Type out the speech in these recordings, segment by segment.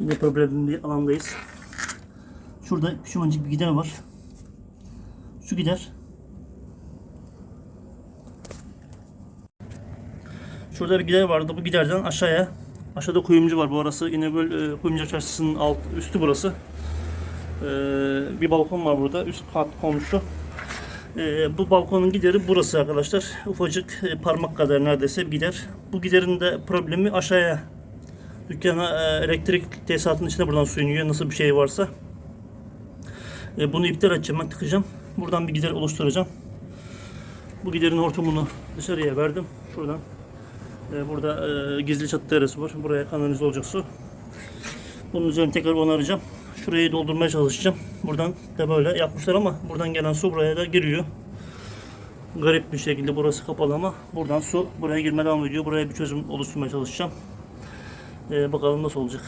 Yine problemli bir alandayız. Şurada küçümancık bir gider var. Şu gider. Şurada bir gider vardı. Bu giderden aşağıya aşağıda kuyumcu var. Bu arası İnegöl e, Kuyumcu Çarşısı'nın alt üstü burası. E, bir balkon var burada. Üst kat komşu. E, bu balkonun gideri burası arkadaşlar. Ufacık e, parmak kadar neredeyse bir gider. Bu giderin de problemi aşağıya dükkana e, elektrik tesisatının içine buradan su iniyor. Nasıl bir şey varsa. E, bunu iptal edeceğim. Ben tıkacağım. Buradan bir gider oluşturacağım. Bu giderin hortumunu dışarıya verdim. Şuradan. E, burada e, gizli çatı terası var. Buraya kanalize olacak su. Bunun üzerine tekrar onaracağım. Şurayı doldurmaya çalışacağım. Buradan da böyle yapmışlar ama buradan gelen su buraya da giriyor. Garip bir şekilde burası kapalı ama buradan su buraya girmeye devam ediyor. Buraya bir çözüm oluşturmaya çalışacağım. E, bakalım nasıl olacak.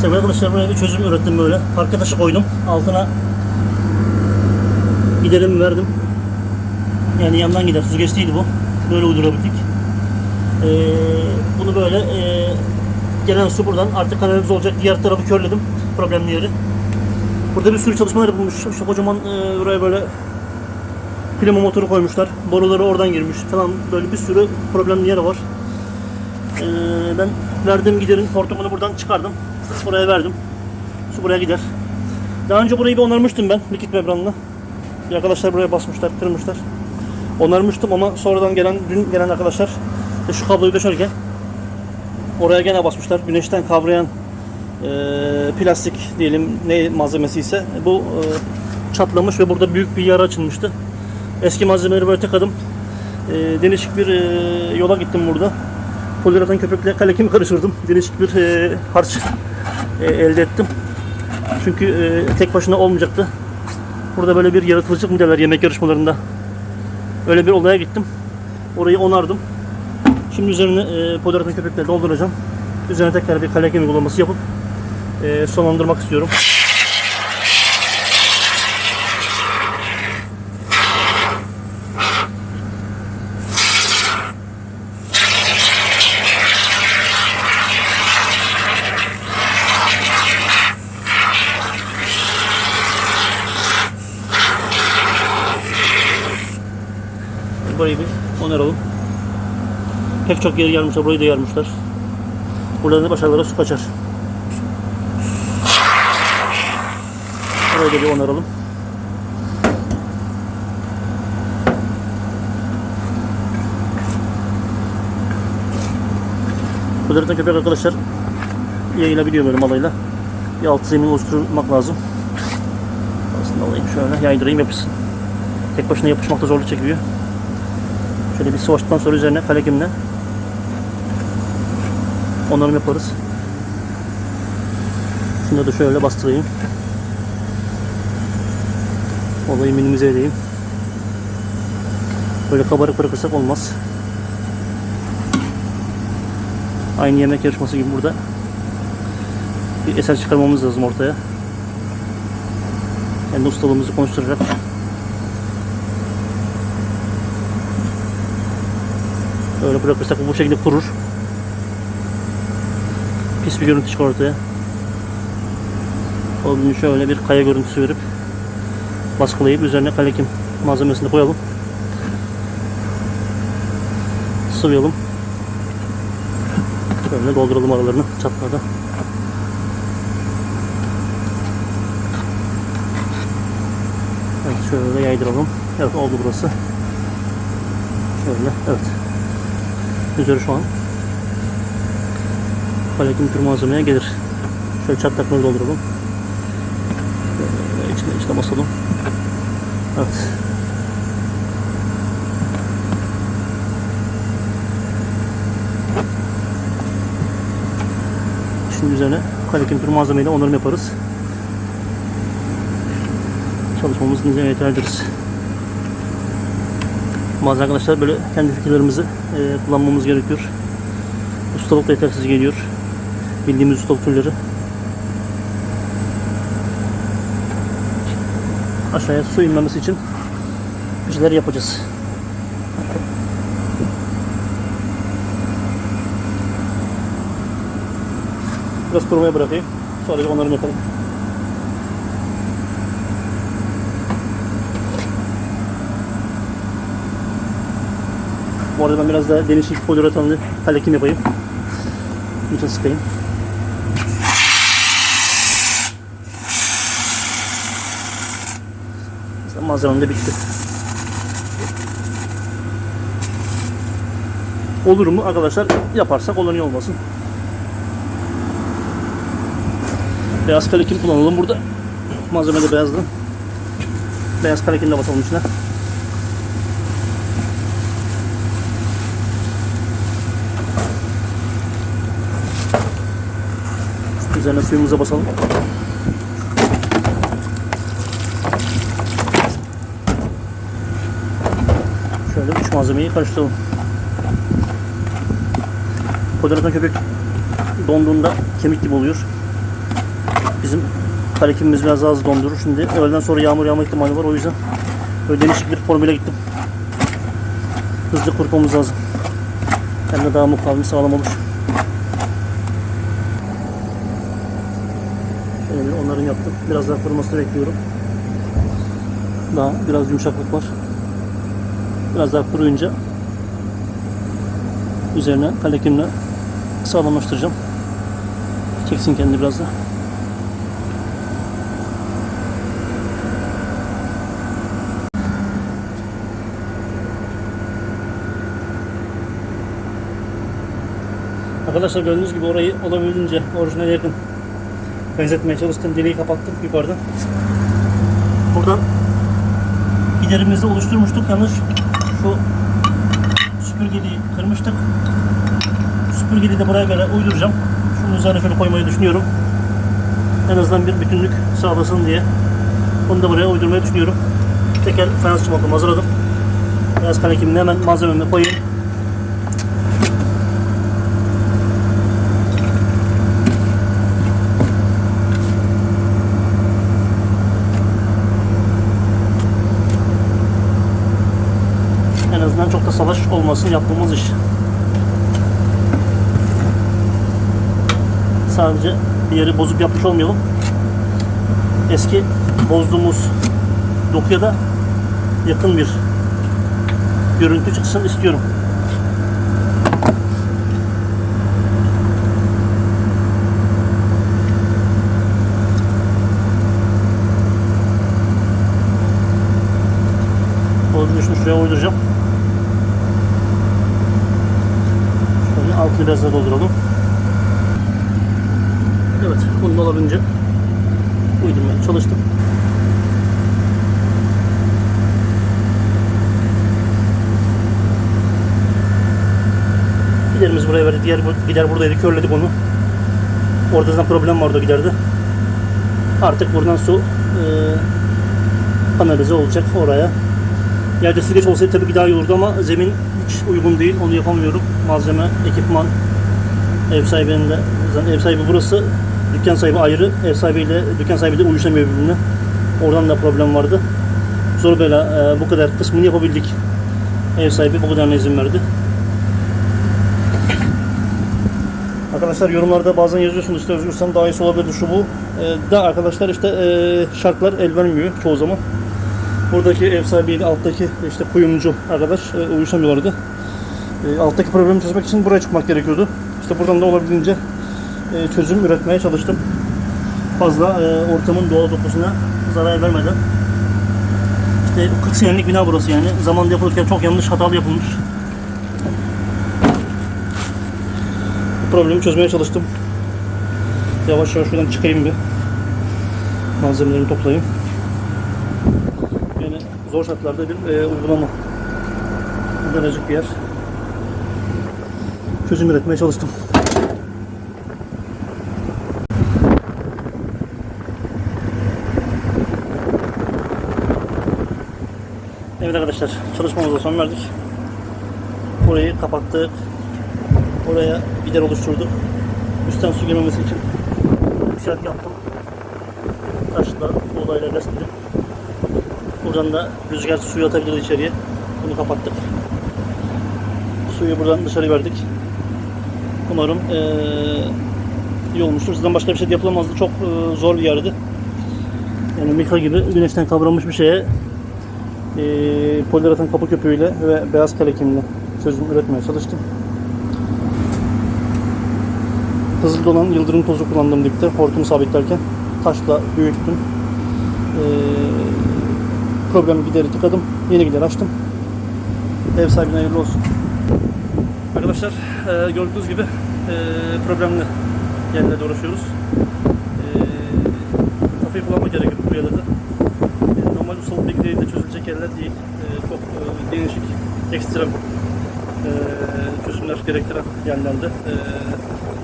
Sevgili arkadaşlar buraya bir çözüm ürettim böyle. Parke taşı koydum. Altına giderimi verdim. Yani yandan gider. Süzgeçliydi bu. Böyle uydurabildik. Ee, bunu böyle e, gelen su buradan artık kanalize olacak. Diğer tarafı körledim. Problemli yeri. Burada bir sürü çalışmalar yapılmış. İşte kocaman e, buraya böyle klima motoru koymuşlar. Boruları oradan girmiş falan. Böyle bir sürü problemli yeri var. Ee, ben verdiğim giderin hortumunu buradan çıkardım. Buraya verdim. Su buraya gider. Daha önce burayı bir onarmıştım ben likit membranla. Bir arkadaşlar buraya basmışlar, kırmışlar. Onarmıştım ama sonradan gelen, dün gelen arkadaşlar işte şu kabloyu döşerken oraya gene basmışlar. Güneşten kavrayan e, plastik diyelim ne malzemesi ise bu e, çatlamış ve burada büyük bir yara açılmıştı. Eski malzemeleri böyle tek adım e, değişik bir e, yola gittim burada. Poliuretan köpükle kalekimi karıştırdım. Değişik bir e, harç e, elde ettim. Çünkü e, tek başına olmayacaktı. Burada böyle bir yaratılışlık mı derler yemek yarışmalarında. Öyle bir olaya gittim. Orayı onardım. Şimdi üzerine e, poliuretan köpükle dolduracağım. Üzerine tekrar bir kalekem uygulaması yapıp e, sonlandırmak istiyorum. Burayı bir onaralım. Pek çok yeri yarmışlar, burayı da yarmışlar. Buradan da başarılara su kaçar. Burayı da bir onaralım. Kudretten köpek arkadaşlar yayılabiliyor böyle malayla. Bir alt zemin oluşturmak lazım. Aslında alayım şöyle yaydırayım yapışsın. Tek başına yapışmakta zorluk çekiyor. Şöyle bir sıvaçtıktan sonra üzerine kalekimle onarım yaparız. Şunu da şöyle bastırayım. Olayı minimize edeyim. Böyle kabarık bırakırsak olmaz. Aynı yemek yarışması gibi burada bir eser çıkarmamız lazım ortaya. Kendi ustalığımızı konuşturarak Böyle bırakırsak bu şekilde kurur. Pis bir görüntü çıkar ortaya. O gün şöyle bir kaya görüntüsü verip baskılayıp üzerine kalekim malzemesini koyalım. Sıvayalım. Şöyle dolduralım aralarını çatlarda. Evet şöyle yaydıralım. Evet oldu burası. Şöyle evet. Üzeri şu an paletin tür malzemeye gelir. Şöyle çatlakları dolduralım. Böyle içine içine basalım. Evet. Şimdi üzerine kalekin tür malzemeyle onarım yaparız. Çalışmamızı nizam yeterliriz. Bazen arkadaşlar böyle kendi fikirlerimizi e, kullanmamız gerekiyor. Ustalık da yetersiz geliyor. Bildiğimiz ustalık türleri. Aşağıya su inmemesi için bir şeyler yapacağız. Biraz kurumaya bırakayım. Sonra onları yapalım. Bu arada ben biraz daha denizçilik poliuretanlı kalekim yapayım. Bütün sıkayım. Mesela malzemem de bitti. Olur mu arkadaşlar? Yaparsak olur niye olmasın. Beyaz kalekim kullanalım burada. Malzeme de beyazdı. Beyaz kalekim de basalım içine. Üzerine suyumuza basalım. Şöyle üç malzemeyi karıştıralım. Kodratan köpek donduğunda kemik gibi oluyor. Bizim karekimimiz biraz az dondurur. Şimdi öğleden sonra yağmur yağma ihtimali var. O yüzden böyle değişik bir formüle gittim. Hızlı kurutmamız lazım. Hem de daha mukavemet sağlam olur. Şöyle onların yaptım. Biraz daha kurumasını bekliyorum. Daha biraz yumuşaklık var. Biraz daha kuruyunca üzerine kalekimle sağlamlaştıracağım. Çeksin kendini biraz da. Arkadaşlar gördüğünüz gibi orayı olabildiğince orijinale yakın benzetmeye çalıştım. Deliği kapattım yukarıdan. Buradan giderimizi oluşturmuştuk. Yalnız şu süpürgeliği kırmıştık. Süpürgeliği de buraya böyle uyduracağım. Şunun üzerine şöyle koymayı düşünüyorum. En azından bir bütünlük sağlasın diye. Onu da buraya uydurmayı düşünüyorum. Teker fayans çubuğumu hazırladım. Beyaz kalekimle hemen malzememi koyayım. En azından çok da salaş olmasın yaptığımız iş. Sadece bir yeri bozup yapmış olmayalım. Eski bozduğumuz dokuya da yakın bir görüntü çıksın istiyorum. Şunu şuraya uyduracağım. Şöyle altını biraz daha dolduralım. Evet, bunu da olabildiğince uydurmaya çalıştım. Giderimiz buraya verdi. Diğer gider buradaydı. Körledik onu. Orada zaten problem vardı giderde. Artık buradan su e, kanalize olacak oraya. Yerde süzgeç olsaydı tabii ki daha iyi olurdu ama zemin uygun değil. Onu yapamıyorum. Malzeme, ekipman, ev sahibinin de zaten ev sahibi burası. Dükkan sahibi ayrı. Ev sahibiyle dükkan sahibi de uyuşamıyor birbirine. Oradan da problem vardı. Zor bela e, bu kadar kısmını yapabildik. Ev sahibi bu kadarına izin verdi. Arkadaşlar yorumlarda bazen yazıyorsunuz işte özgürsem daha iyisi olabilir şu bu. E, da arkadaşlar işte e, şartlar el vermiyor çoğu zaman. Buradaki ev sahibiyle alttaki işte kuyumcu arkadaş e, uyuşamıyorlardı. E, alttaki problemi çözmek için buraya çıkmak gerekiyordu. İşte buradan da olabildiğince e, çözüm üretmeye çalıştım. Fazla e, ortamın doğal dokusuna zarar vermeden. İşte 40 senelik bina burası yani. Zamanında yapılırken çok yanlış hatalı yapılmış. Bu problemi çözmeye çalıştım. Yavaş yavaş şuradan çıkayım bir. Malzemelerimi toplayayım. Zor şartlarda bir e, uygulama. Daracık bir yer. Çözüm üretmeye çalıştım. Evet arkadaşlar çalışmamıza son verdik. Burayı kapattık. Oraya bider oluşturduk. Üstten su girmemesi için yükselt yaptım. Taşla, buğdayla besledim. Buradan da rüzgar suyu atabilir içeriye. Bunu kapattık. Suyu buradan dışarı verdik. Umarım eee, iyi olmuştur. Sizden başka bir şey yapılamazdı. Çok e, zor bir yerdi. Yani mika gibi güneşten kavranmış bir şeye e, poliuretan kapı köpüğüyle ve beyaz kalekimle çözüm üretmeye çalıştım. Hızlı dolan yıldırım tozu kullandım dipte hortumu sabitlerken. Taşla büyüttüm. Problemi gideri tıkadım. Yeni gider açtım. Ev sahibine hayırlı olsun. Arkadaşlar e, gördüğünüz gibi e, problemli yerlerde uğraşıyoruz. E, kafayı kullanmak gerekiyor bu yerlerde. E, normal ustalık bilgileriyle çözülecek yerler değil. E, çok e, değişik, ekstrem e, çözümler gerektiren yerlerde e,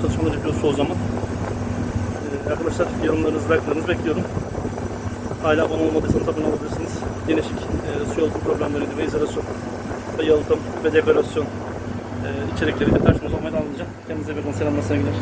çalışmalar yapıyoruz çoğu zaman. E, arkadaşlar yorumlarınızı, like'larınızı bekliyorum. Hala abone olmadıysanız abone olabilirsiniz. Genişlik, e, su yalıtım problemleriydi ve izolasyon ve yalıtım ve dekorasyon e, içerikleriyle karşınızda olmaya devam edeceğim. Kendinize bakın. Selamlar, sevgiler.